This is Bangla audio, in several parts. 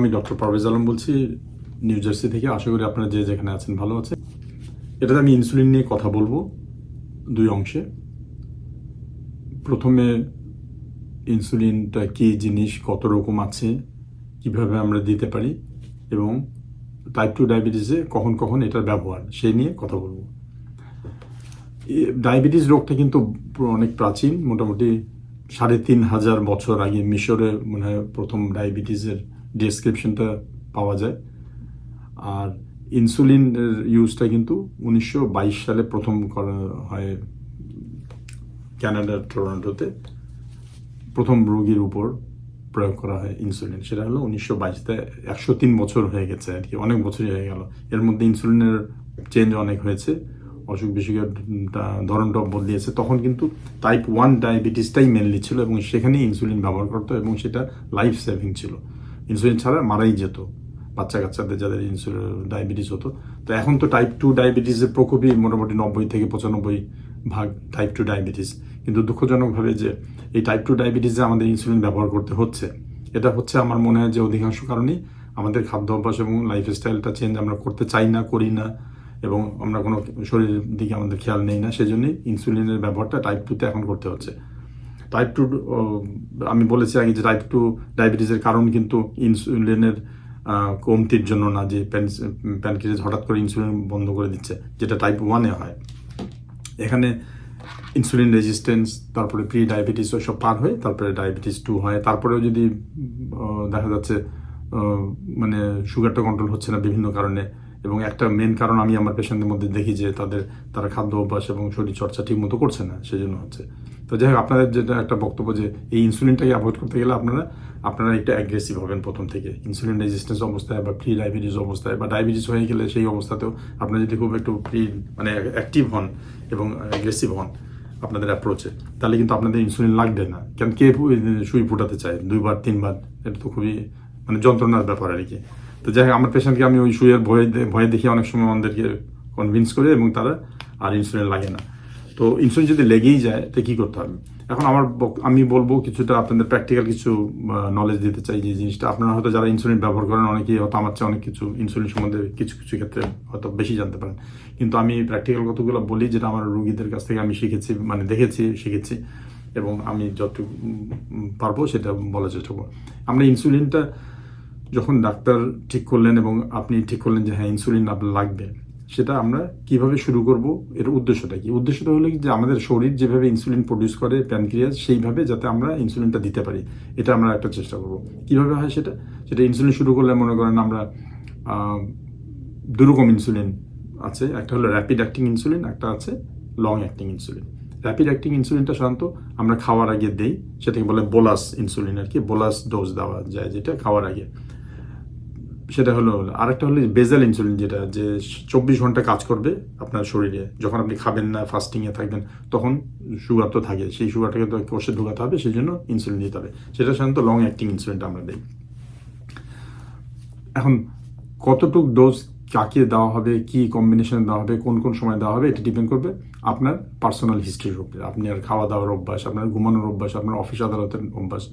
আমি ডক্টর পারভেজ আলম বলছি, নিউ জার্সি থেকে। আশা করি আপনারা যে যেখানে আছেন ভালো আছেন। এটাতে আমি ইনসুলিন নিয়ে কথা বলব দুই অংশে। প্রথমে, ইনসুলিনটা কি জিনিস, কত রকম আছে, কীভাবে আমরা দিতে পারি, এবং টাইপ টু ডায়াবেটিসে কখন কখন এটার ব্যবহার সেই নিয়ে কথা বলব। ডায়াবেটিস রোগটা কিন্তু অনেক প্রাচীন, মোটামুটি সাড়ে তিন হাজার বছর আগে মিশরে মনে হয় প্রথম ডায়াবেটিসের ডেসক্রিপশনটা পাওয়া যায়। আর ইনসুলিনের ইউজটা কিন্তু উনিশশো বাইশ সালে প্রথম করা হয় কানাডার টরন্টোতে প্রথম রোগীর উপর প্রয়োগ করা হয় ইনসুলিন সেটা হলো উনিশশো বাইশতে একশো তিন বছর হয়ে গেছে আর কি, অনেক বছরই হয়ে গেল। এর মধ্যে ইনসুলিনের চেঞ্জ অনেক হয়েছে, অসুখ বিসুখের ধরনটা বদলিয়েছে। তখন কিন্তু টাইপ ওয়ান ডায়াবেটিসটাই মেনলি ছিল এবং সেখানেই ইনসুলিন ব্যবহার করতো এবং সেটা লাইফ সেভিং ছিল। ইনসুলিন ছাড়া মারাই যেত বাচ্চা কাচ্চাদের যাদের ইনসুলিন ডায়াবেটিস হতো। তো এখন তো টাইপ টু ডায়াবেটিসের প্রকোপই মোটামুটি নব্বই থেকে পঁচানব্বই ভাগ টাইপ টু ডায়াবেটিস কিন্তু দুঃখজনকভাবে যে এই টাইপ টু ডায়াবেটিসে আমাদের ইনসুলিন ব্যবহার করতে হচ্ছে, এটা হচ্ছে আমার মনে হয় যে অধিকাংশ কারণেই আমাদের খাদ্য অভ্যাস এবং লাইফস্টাইলটা চেঞ্জ আমরা করতে চাই না, করি না, এবং আমরা কোনো শরীরের দিকে আমাদের খেয়াল নেই না, সেজন্যই ইনসুলিনের ব্যবহারটা টাইপ টুতে এখন করতে হচ্ছে। টাইপ টু আমি বলেছি আগে যে টাইপ টু ডায়াবেটিসের কারণ কিন্তু ইনসুলিনের কমতির জন্য না, যে প্যানক্রিয়াস হঠাৎ করে ইনসুলিন বন্ধ করে দিচ্ছে, যেটা টাইপ ওয়ানে হয়। এখানে ইনসুলিন রেজিস্ট্যান্স তারপরে প্রি ডায়াবেটিস সব পার হয়ে তারপরে ডায়াবেটিস টু হয়। তারপরেও যদি দেখা যাচ্ছে মানে সুগারটা কন্ট্রোল হচ্ছে না বিভিন্ন কারণে এবং একটা মেন কারণ আমি আমার পেশেন্টদের মধ্যে দেখি যে তাদের, তারা খাদ্য অভ্যাস এবং শরীর চর্চা ঠিক মতো করছে না সেই জন্য হচ্ছে। তো যাই হোক, আপনাদের যেটা একটা বক্তব্য যে এই ইনসুলিনটাকে অ্যাভয়েড করতে গেলে আপনারা আপনারা একটু অ্যাগ্রেসিভ হবেন প্রথম থেকে। ইনসুলিন রেজিস্ট্যান্স অবস্থায় বা প্রি ডায়াবেটিস অবস্থায় বা ডায়াবেটিস হয়ে গেলে সেই অবস্থাতেও আপনারা যদি খুব একটু প্রি মানে অ্যাক্টিভ হন এবং অ্যাগ্রেসিভ হন আপনাদের অ্যাপ্রোচে তাহলে কিন্তু আপনাদের ইনসুলিন লাগবে না। কেন কে সুই ফুটাতে চায়? দুইবার, তিনবার? এটা তো খুবই মানে যন্ত্রণার ব্যাপার আর কি। তো যাই হোক, আমার পেশেন্টকে আমি ওই সুইয়ের ভয়ে ভয়ে দেখি অনেক সময় আমাদেরকে কনভিন্স করে এবং তারা আর ইনসুলিন লাগে না। তো ইনসুলিন যদি লেগেই যায়, তো কী করতে হবে? এখন আমার আমি বলব কিছুটা আপনাদের প্র্যাকটিক্যাল কিছু নলেজ দিতে চাই যে জিনিসটা। আপনারা হয়তো যারা ইনসুলিন ব্যবহার করেন, অনেকেই হয়তো আমার চেয়ে অনেক কিছু ইনসুলিন সম্বন্ধে কিছু কিছু ক্ষেত্রে হয়তো বেশি জানতে পারেন। কিন্তু আমি প্র্যাকটিক্যাল কতগুলো বলি, যেটা আমার রুগীদের কাছ থেকে আমি শিখেছি মানে দেখেছি, শিখেছি, এবং আমি যতটুকু পারব সেটা বলার চেষ্টা করব। আমরা ইনসুলিনটা যখন ডাক্তার ঠিক করলেন এবং আপনি ঠিক করলেন যে হ্যাঁ ইনসুলিন আপনার লাগবে, সেটা আমরা কীভাবে শুরু করব? এর উদ্দেশ্যটা কি? উদ্দেশ্যটা হলো যে, আমাদের শরীর যেভাবে ইনসুলিন প্রডিউস করে প্যানক্রিয়াস সেইভাবে যাতে আমরা ইনসুলিনটা দিতে পারি। এটা আমরা একটা চেষ্টা করব। কীভাবে হয় সেটা? সেটা ইনসুলিন শুরু করলে মনে করেন আমরা দুরকম ইনসুলিন আছে। একটা হলো র্যাপিড অ্যাক্টিং ইনসুলিন একটা আছে long acting insulin rapid acting ইনসুলিনটা সাধারণত আমরা খাওয়ার আগে দেই, সেটাকে বলে বোলাস ইনসুলিন আর কি বোলাস ডোজ দেওয়া যায় যেটা খাওয়ার আগে। সেটা হলো আরেকটা হলো বেজাল ইনসুলিন যেটা, যে চব্বিশ ঘণ্টা কাজ করবে আপনার শরীরে। যখন আপনি খাবেন না ফাস্টিংয়ে থাকবেন, তখন সুগার তো থাকে। সেই সুগারটাকে তো কোষে ঢোকাতে হবে, সেই জন্য ইনসুলিন দিতে হবে। সেটা সাধারণত লং অ্যাক্টিং ইনসুলিনটা আমরা দিই। এখন কতটুক ডোজ কাকে দেওয়া হবে, কি কম্বিনেশন দেওয়া হবে, কোন কোন সময় দেওয়া হবে, এটা ডিপেন্ড করবে আপনার পার্সোনাল হিস্ট্রির উপরে। আপনি আর খাওয়া দাওয়ার অভ্যাস, আপনার ঘুমানোর অভ্যাস, আপনার অফিস আদালতের অভ্যাস।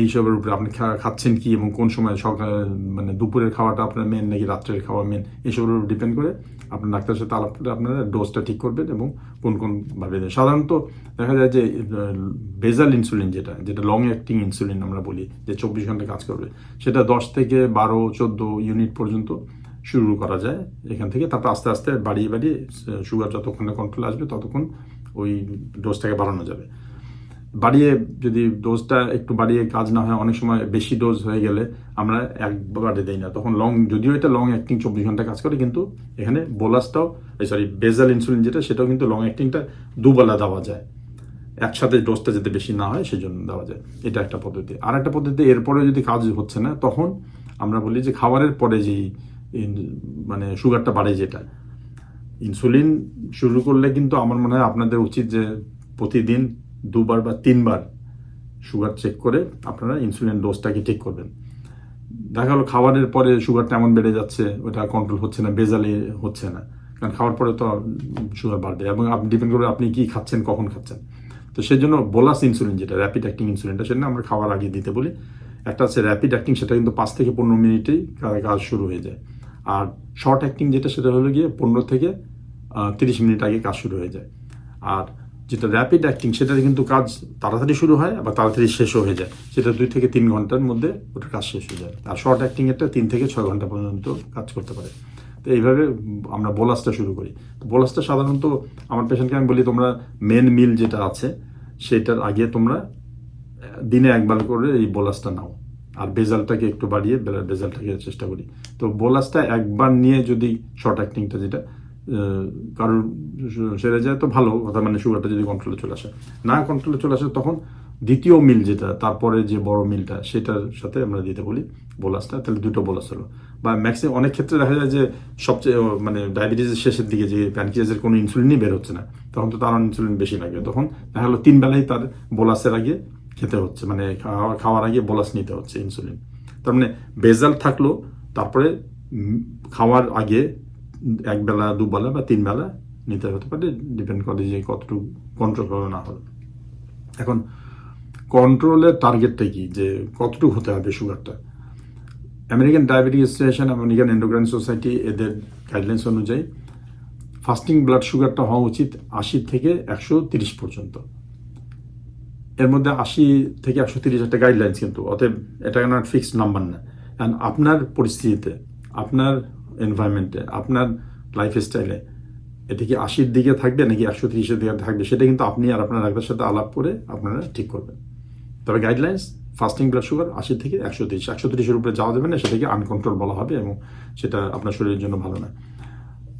এইসবের উপরে আপনি খাচ্ছেন কি এবং কোন সময় সকাল মানে দুপুরের খাওয়াটা আপনার মেন নাকি রাত্রের খাওয়া মেন এইসবের উপর ডিপেন্ড করে আপনার ডাক্তারের সাথে আলাপ করে আপনারা ডোজটা ঠিক করবেন এবং কোন কোনভাবে সাধারণত দেখা যায় যে বেজাল ইনসুলিন যেটা যেটা লং অ্যাক্টিং ইনসুলিন আমরা বলি, যে চব্বিশ ঘণ্টা কাজ করবে, সেটা দশ থেকে বারো, চোদ্দ ইউনিট পর্যন্ত শুরু করা যায় এখান থেকে। তারপর আস্তে আস্তে বাড়িয়ে বাড়িয়ে সুগার যতক্ষণে কন্ট্রোল আসবে ততক্ষণ ওই ডোজটাকে বাড়ানো যাবে। বাড়িয়ে যদি ডোজটা একটু বাড়িয়ে কাজ না হয়, অনেক সময় বেশি ডোজ হয়ে গেলে আমরা একবারে দিই না। তখন লং যদিও এটা লং অ্যাক্টিং চব্বিশ ঘণ্টা কাজ করে, কিন্তু এখানে বোলাসটাও এই সরি বেজাল ইনসুলিন যেটা, সেটাও কিন্তু লং অ্যাক্টিংটা দুবেলা দেওয়া যায়। একসাথে ডোজটা যাতে বেশি না হয় সেই জন্য দেওয়া যায়। এটা একটা পদ্ধতি। আর একটা পদ্ধতি এরপরে যদি কাজ হচ্ছে না, তখন আমরা বলি যে খাবারের পরে যেই মানে সুগারটা বাড়ে যেটা ইনসুলিন শুরু করলে কিন্তু আমার মনে হয় আপনাদের উচিত যে প্রতিদিন দুবার বা তিনবার সুগার চেক করে আপনারা ইনসুলিন ডোজটাকে ঠিক করবেন। দেখা গেলো খাবারের পরে সুগারটা এমন বেড়ে যাচ্ছে, ওটা কন্ট্রোল হচ্ছে না বেজালে হচ্ছে না। কারণ খাওয়ার পরে তো সুগার বাড়বে এবং ডিপেন্ড করবে আপনি কি খাচ্ছেন, কখন খাচ্ছেন। তো সেই জন্য বোলাস ইনসুলিন যেটা র্যাপিড অ্যাক্টিং ইনসুলিনটা সেটা আমরা খাওয়ার আগে দিতে বলি। একটা আছে র্যাপিড অ্যাক্টিং সেটা কিন্তু পাঁচ থেকে পনেরো মিনিটেই কাজ শুরু হয়ে যায়। আর শর্ট অ্যাক্টিং যেটা, সেটা হলো গিয়ে পনেরো থেকে তিরিশ মিনিট আগে কাজ শুরু হয়ে যায়। আর যেটা র্যাপিড অ্যাক্টিং সেটাতে কিন্তু কাজ তাড়াতাড়ি শুরু হয়, আবার তাড়াতাড়ি শেষও হয়ে যায়। সেটা দুই থেকে তিন ঘণ্টার মধ্যে ওটা কাজ শেষ হয়ে যায়। আর শর্ট অ্যাক্টিংয়েরটা তিন থেকে ছয় ঘণ্টা পর্যন্ত কাজ করতে পারে। তো এইভাবে আমরা বোলাসটা শুরু করি। বোলাসটা সাধারণত আমার পেশেন্টকে আমি বলি, তোমরা মেন মিল যেটা আছে, সেটার আগে তোমরা দিনে একবার করে এই বোলাসটা নাও। আর বেজালটাকে একটু বাড়িয়ে বেজালটাকে চেষ্টা করি। তো বোলাসটা একবার নিয়ে যদি শর্ট অ্যাক্টিংটা যেটা কারোর সেরে যায় তো ভালো কথা মানে সুগারটা যদি কন্ট্রোলে চলে আসে। না কন্ট্রোলে চলে আসে, তখন দ্বিতীয় মিল যেটা, তারপরে যে বড় মিলটা সেটার সাথে আমরা দিতে বলি বোলাসটা। তাহলে দুটো বোলাস হলো। বা ম্যাক্সিমাম অনেক ক্ষেত্রে দেখা যায় যে সবচেয়ে মানে ডায়াবেটিসের শেষের দিকে যে প্যানক্রিয়াসের কোনো ইনসুলিনই বের হচ্ছে না, তখন তো তার ইনসুলিন বেশি লাগবে। তখন দেখা গেলো তিন বেলায় তার বোলাসের আগে খেতে হচ্ছে মানে খাওয়া, খাওয়ার আগে বোলাস নিতে হচ্ছে ইনসুলিন তার মানে বেজাল থাকল, তারপরে খাওয়ার আগে এক বেলা দুবেলা বা তিন বেলা নিতে হতে পারে ডিপেন্ড করে যে কতটুকু কন্ট্রোল হলো না হলো। এখন কন্ট্রোলের টার্গেটটা কি? যে কতটুকু হতে হবে সুগারটা American diabetic association American endocrine society এদের গাইডলাইন্স অনুযায়ী ফাস্টিং ব্লাড সুগারটা হওয়া উচিত আশি থেকে একশো তিরিশ পর্যন্ত। এর মধ্যে আশি থেকে একশো তিরিশ একটা গাইডলাইন্স কিন্তু, অতএব এটা কোনো ফিক্সড নাম্বার না। কারণ আপনার পরিস্থিতিতে, আপনার এনভায়রনমেন্টে আপনার লাইফ স্টাইলে এটা কি আশির দিকে থাকবে নাকি একশো তিরিশের দিকে থাকবে? সেটা কিন্তু আপনি আর আপনার ডাক্তারের সাথে আলাপ করে আপনারা ঠিক করবেন। তবে গাইডলাইন্স ফাস্টিং ব্লাড সুগার আশি থেকে একশো তিরিশ। একশো তিরিশের উপরে যাওয়া যাবে না, সেটাকে আনকন্ট্রোল বলা হবে এবং সেটা আপনার শরীরের জন্য ভালো না।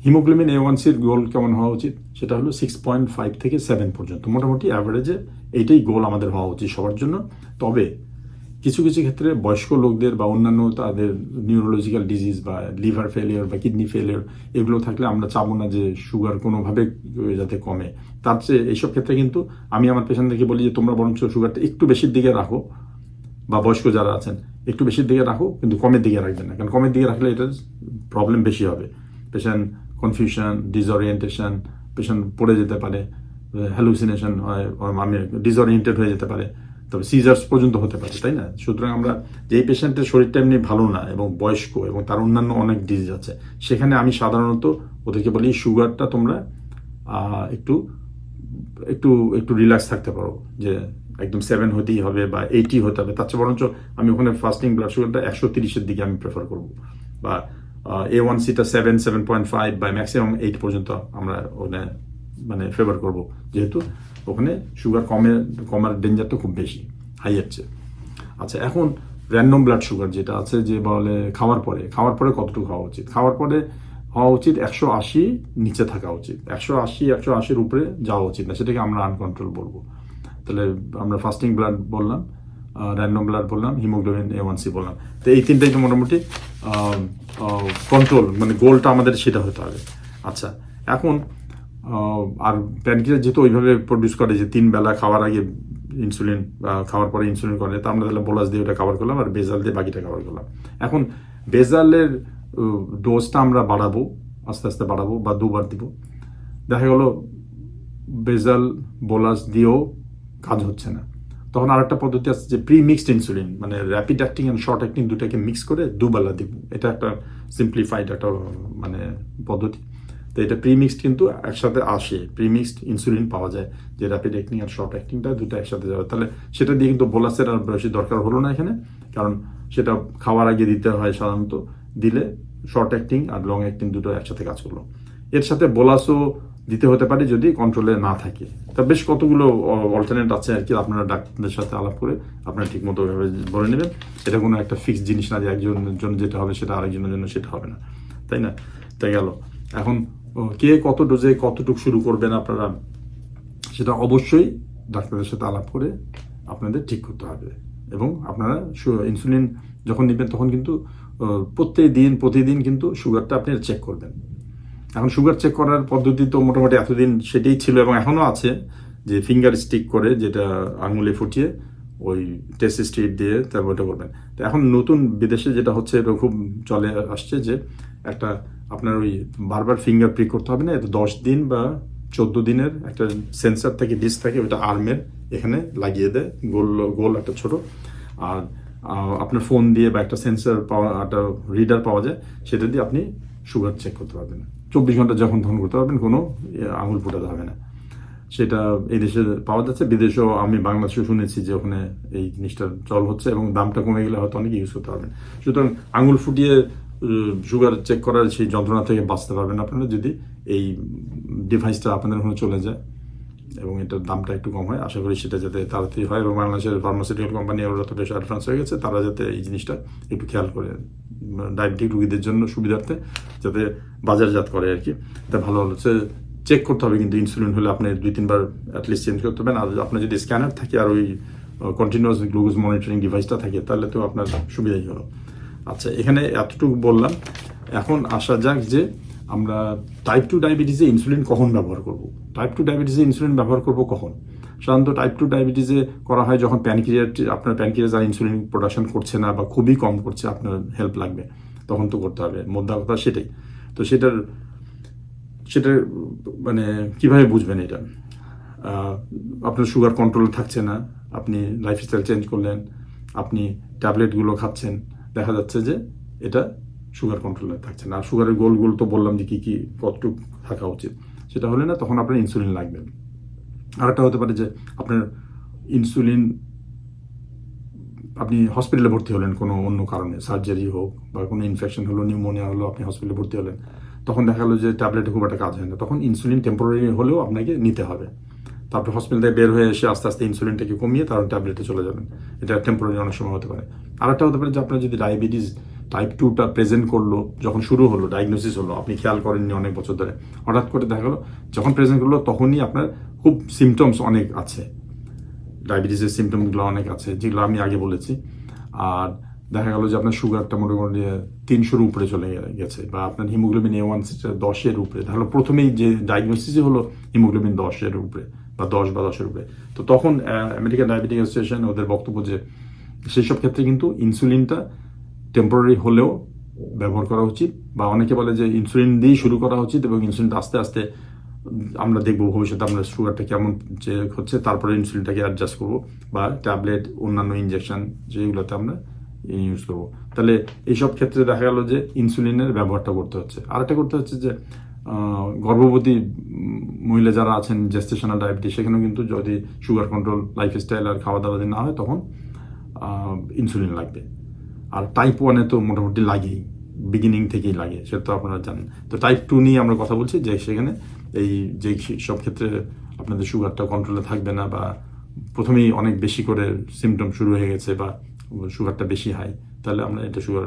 হিমোগ্লোবিন এ ওয়ান সির গোল কেমন হওয়া উচিত? সেটা হলো সিক্স পয়েন্ট ফাইভ থেকে সেভেন পর্যন্ত। মোটামুটি অ্যাভারেজে এইটাই গোল আমাদের হওয়া উচিত সবার জন্য। তবে কিছু কিছু ক্ষেত্রে বয়স্ক লোকদের বা অন্যান্য তাদের নিউরোলজিক্যাল ডিজিজ বা লিভার ফেলিয়ার বা কিডনি ফেলিয়ার এগুলো থাকলে আমরা চাবো না যে সুগার কোনোভাবে যাতে কমে। তার চেয়ে এইসব ক্ষেত্রে কিন্তু আমি আমার পেশেন্টদেরকে বলি যে, তোমরা বরঞ্চ সুগারটা একটু বেশির দিকে রাখো বা বয়স্ক যারা আছেন, একটু বেশির দিকে রাখো, কিন্তু কমের দিকে রাখবেন না। কারণ কমের দিকে রাখলে এটার প্রবলেম বেশি হবে। পেশেন্ট কনফিউশন ডিসঅরিয়েন্টেশন পেশেন্ট পড়ে যেতে পারে হ্যালুসিনেশন হয় আমি ডিসঅরিয়েন্টেড হয়ে যেতে পারে। তবে সিজার্স পর্যন্ত হতে পারে, তাই না? সুতরাং আমরা যেই পেশেন্টের শরীরটা এমনি ভালো না এবং বয়স্ক এবং তার অন্যান্য অনেক ডিজিজ আছে, সেখানে আমি সাধারণত ওদেরকে বলি সুগারটা তোমরা একটু একটু একটু রিল্যাক্স থাকতে পারো। যে একদম সেভেন হতেই হবে বা এইটি হতে হবে। তার চেয়ে বরঞ্চ আমি ওখানে ফাস্টিং ব্লাড সুগারটা একশো তিরিশের দিকে আমি প্রেফার করব। বা এ ওয়ান সিটা সেভেন সেভেন পয়েন্ট ফাইভ বা ম্যাক্সিমাম এইট পর্যন্ত আমরা ওখানে মানে ফেভার করব। যেহেতু ওখানে সুগার কমে, কমার ডেঞ্জারটা খুব বেশি হাইয়ের চেয়ে। আচ্ছা এখন র্যান্ডম ব্লাড সুগার যেটা আছে যে বলে খাওয়ার পরে খাওয়ার পরে কতটুকু খাওয়া উচিত? খাওয়ার পরে হওয়া উচিত একশো আশি, নিচে থাকা উচিত। একশো আশি, একশো আশির উপরে যাওয়া উচিত না, সেটাকে আমরা আনকন্ট্রোল বলব। তাহলে আমরা ফাস্টিং ব্লাড বললাম র্যান্ডম ব্লাড বললাম হিমোগ্লোবিন এ ওয়ান সি বললাম। তো এই তিনটাই তো মোটামুটি কন্ট্রোল মানে গোলটা আমাদের সেটা হতে হবে। আচ্ছা এখন আর প্যানক্রিয়াস যেহেতু ওইভাবে প্রডিউস করে যে তিন বেলা খাওয়ার আগে ইনসুলিন খাওয়ার পরে ইনসুলিন করে, তা আমরা তাহলে বোলাস দিয়ে ওটা কভার করলাম আর বেজাল দিয়ে বাকিটা কভার করলাম। এখন বেজালের ডোজটা আমরা বাড়াবো, আস্তে আস্তে বাড়াবো বা দুবার দিব। দেখা গেল বেজাল বোলাস দিয়েও কাজ হচ্ছে না। তখন আর একটা পদ্ধতি আছে যে প্রি মিক্সড ইনসুলিন মানে rapid acting and short acting দুটাকে মিক্স করে দুবেলা দিব। এটা একটা সিম্পলিফাইড একটা মানে পদ্ধতি। তো এটা প্রিমিক্সড কিন্তু একসাথে আসে। প্রি মিক্সড ইনসুলিন পাওয়া যায়, যে র্যাপিড অ্যাক্টিং আর শর্ট অ্যাক্টিংটা দুটো একসাথে যাবে। তাহলে সেটা দিয়ে কিন্তু বোলাসের আর বেশি দরকার হলো না এখানে, কারণ সেটা খাওয়ার আগে দিতে হয় সাধারণত, দিলে শর্ট অ্যাক্টিং আর লং অ্যাক্টিং দুটো একসাথে কাজ করল। এর সাথে বোলাসও দিতে হতে পারে যদি কন্ট্রোলে না থাকে। তা বেশ কতগুলো অল্টারনেট আছে আর কি, আপনারা ডাক্তারদের সাথে আলাপ করে আপনারা ঠিক মতো ওইভাবে বলে নেবেন। এটা কোনো একটা ফিক্সড জিনিস না যে একজনের জন্য যেটা হবে সেটা আরেকজনের জন্য সেটা হবে না। তাই না? তাই গেল। এখন কে কত ডোজে কতটুকু শুরু করবেন আপনারা, সেটা অবশ্যই ডাক্তারদের সাথে আলাপ করে আপনাদের ঠিক করতে হবে। এবং আপনারা ইনসুলিন যখন নেবেন তখন কিন্তু প্রত্যেক দিন প্রতিদিন কিন্তু সুগারটা আপনি চেক করবেন। এখন সুগার চেক করার পদ্ধতি তো মোটামুটি এতদিন সেটাই ছিল এবং এখনও আছে যে ফিঙ্গার স্টিক করে যেটা আঙুলে ফুটিয়ে ওই টেস্ট স্ট্রিট দিয়ে তারপর ওটা করবেন। তো এখন নতুন বিদেশে যেটা হচ্ছে, এটা খুব চলে আসছে যে একটা আপনার ওই বারবার ফিঙ্গার প্রিক করতে হবে না এটা দশ দিন বা চোদ্দ দিনের একটা সেন্সার থাকে ডিস থাকে ওটা আর্মের এখানে লাগিয়ে দেয়, গোল গোল একটা ছোট। আর আপনার ফোন দিয়ে বা একটা সেন্সার পাওয়া, একটা রিডার পাওয়া যায়, সেটা দিয়ে আপনি সুগার চেক করতে পারবেন। চব্বিশ ঘণ্টা যখন তখন করতে পারবেন, কোনো আঙুল ফুটাতে হবে না। সেটা এই দেশে পাওয়া যাচ্ছে, বিদেশেও আমি বাংলাদেশেও শুনেছি যে ওখানে এই জিনিসটা চল হচ্ছে এবং দামটা কমে গেলে হয়তো অনেকে ইউজ করতে পারবেন। সুতরাং আঙুল ফুটিয়ে সুগার চেক করার সেই যন্ত্রণা থেকে বাঁচতে পারবেন আপনারা যদি এই ডিভাইসটা আপনাদের ওখানে চলে যায় এবং এটার দামটা একটু কম হয়। আশা করি সেটা যাতে তাড়াতাড়ি হয় এবং বাংলাদেশের ফার্মাসিউটিক্যাল কোম্পানি ওরা তো বেশ অ্যাডভান্স হয়ে গেছে, তারা যাতে এই জিনিসটা একটু খেয়াল করে। ডায়াবেটিক রুগীদের জন্য সুবিধার্থে যাতে বাজারজাত করে আর কি। এটা ভালো হচ্ছে চেক করতে হবে কিন্তু ইনসুলিন হলে আপনি দুই, তিনবার অ্যাটলিস্ট চেঞ্জ করতে হবে আর আপনার যদি স্ক্যানার থাকে আর ওই কন্টিনিউয়াস গ্লুকোজ মনিটরিং ডিভাইসটা থাকে, তাহলে তো আপনার সুবিধাই হলো। আচ্ছা এখানে এতটুকু বললাম। এখন আসা যাক যে আমরা টাইপ টু ডায়াবেটিসে ইনসুলিন কখন ব্যবহার করব। টাইপ টু ডায়াবেটিসে ইনসুলিন ব্যবহার করব কখন? সাধারণত টাইপ টু ডায়াবেটিসে করা হয় যখন প্যানক্রিয়াস আপনার প্যানক্রিয়াস আর ইনসুলিন প্রোডাকশন করছে না বা খুবই কম করছে, আপনার হেল্প লাগবে। তখন তো করতে হবে। মোদ্দা কথা সেটাই। তো সেটার সেটা মানে কীভাবে বুঝবেন এটা? আপনার সুগার কন্ট্রোল থাকছে না, আপনি লাইফস্টাইল চেঞ্জ করলেন, আপনি ট্যাবলেটগুলো খাচ্ছেন দেখা যাচ্ছে যে এটা সুগার কন্ট্রোলে থাকছে না। আর সুগারের গোল তো বললাম যে কী কী কতটুকু থাকা উচিত। সেটা হলে না তখন আপনার ইনসুলিন লাগবে। আরেকটা হতে পারে যে আপনার ইনসুলিন আপনি হসপিটালে ভর্তি হলেন কোনো অন্য কারণে সার্জারি হোক বা কোনো ইনফেকশন হলো নিউমোনিয়া হলো, আপনি হসপিটালে ভর্তি হলেন, তখন দেখা গেলো যে ট্যাবলেটে খুব একটা কাজ হয় না। তখন ইনসুলিন টেম্পোরারি হলেও আপনাকে নিতে হবে। তারপর হসপিটাল থেকে বের হয়ে এসে আস্তে আস্তে ইনসুলিনটাকে কমিয়ে তারপর ট্যাবলেটে চলে যাবেন। এটা টেম্পোরারি অনেক সময় হতে পারে। আরেকটা হতে পারে যে আপনার যদি ডায়াবেটিস টাইপ টুটা প্রেজেন্ট করল, যখন শুরু হলো ডায়াগনোসিস হলো, আপনি খেয়াল করেননি অনেক বছর ধরে, হঠাৎ করে দেখা গেলো, যখন প্রেজেন্ট করল, তখনই আপনার খুব সিমটমস অনেক আছে। ডায়াবেটিসের সিমটমগুলো অনেক আছে, যেগুলো আমি আগে বলেছি। আর দেখা গেলো যে আপনার সুগারটা মোটামুটি তিনশোর উপরে চলে গেছে, বা আপনার হিমোগ্লোবিন এ ওয়ান দশের উপরে। তাহলে প্রথমেই যে ডায়াগনোসিসই হলো হিমোগ্লোবিন দশের উপরে। বা দশ বা দশের উপরে। তো তখন আমেরিকান ডায়াবেটিক অ্যাসোসিয়েশন ওদের বক্তব্য যে সেই সব ক্ষেত্রে কিন্তু ইনসুলিনটা টেম্পোরারি হলেও ব্যবহার করা উচিত বা অনেকে বলে যে ইনসুলিন দিয়েই শুরু করা উচিত এবং ইনসুলিনটা আস্তে আস্তে আমরা দেখব ভবিষ্যতে আমরা সুগারটা কেমন যে হচ্ছে, তারপরে ইনসুলিনটাকে অ্যাডজাস্ট করব বা ট্যাবলেট অন্যান্য ইনজেকশন যেগুলোতে আমরা ইউজ করব। তাহলে এইসব ক্ষেত্রে দেখা গেল যে ইনসুলিনের ব্যবহারটা করতে হচ্ছে। আরেকটা করতে হচ্ছে যে গর্ভবতী মহিলা যারা আছেন জেস্টেশনাল ডায়াবেটিস সেখানেও কিন্তু যদি সুগার কন্ট্রোল লাইফস্টাইল আর খাওয়া দাওয়া যদি না হয়, তখন ইনসুলিন লাগবে। আর টাইপ ওয়ানে তো মোটামুটি লাগেই বিগিনিং থেকেই লাগে, সেটা তো আপনারা জানেন। তো টাইপ টু নিয়ে আমরা কথা বলছি, যে সেখানে এই যে সব ক্ষেত্রে আপনাদের সুগারটা কন্ট্রোলে থাকবে না, বা প্রথমেই অনেক বেশি করে সিমটম শুরু হয়ে গেছে, বা সুগারটা বেশি হাই তাহলে আমরা এটা সুগার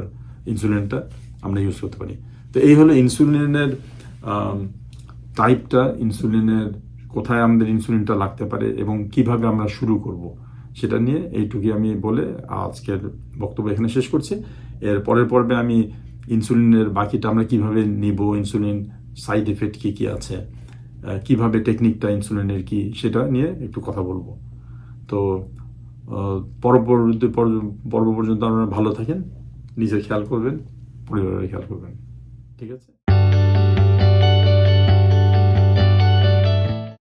ইনসুলিনটা আমরা ইউজ করতে পারি। তো এই হলো ইনসুলিনের টাইপটা ইনসুলিনের কোথায় আমাদের ইনসুলিনটা লাগতে পারে এবং কীভাবে আমরা শুরু করব, সেটা নিয়ে এইটুকুই আমি বলে আজকের বক্তব্য এখানে শেষ করছি। এর পরের পর্বে আমি ইনসুলিনের বাকিটা আমরা কীভাবে নিব ইনসুলিন সাইড এফেক্ট কী কী আছে কীভাবে টেকনিকটা ইনসুলিনের কি, সেটা নিয়ে একটু কথা বলব। তো পরবর্তী পর্ব পর্যন্ত আপনারা ভালো থাকেন, নিজের খেয়াল করবেন, পরিবারের খেয়াল করবেন, ঠিক আছে?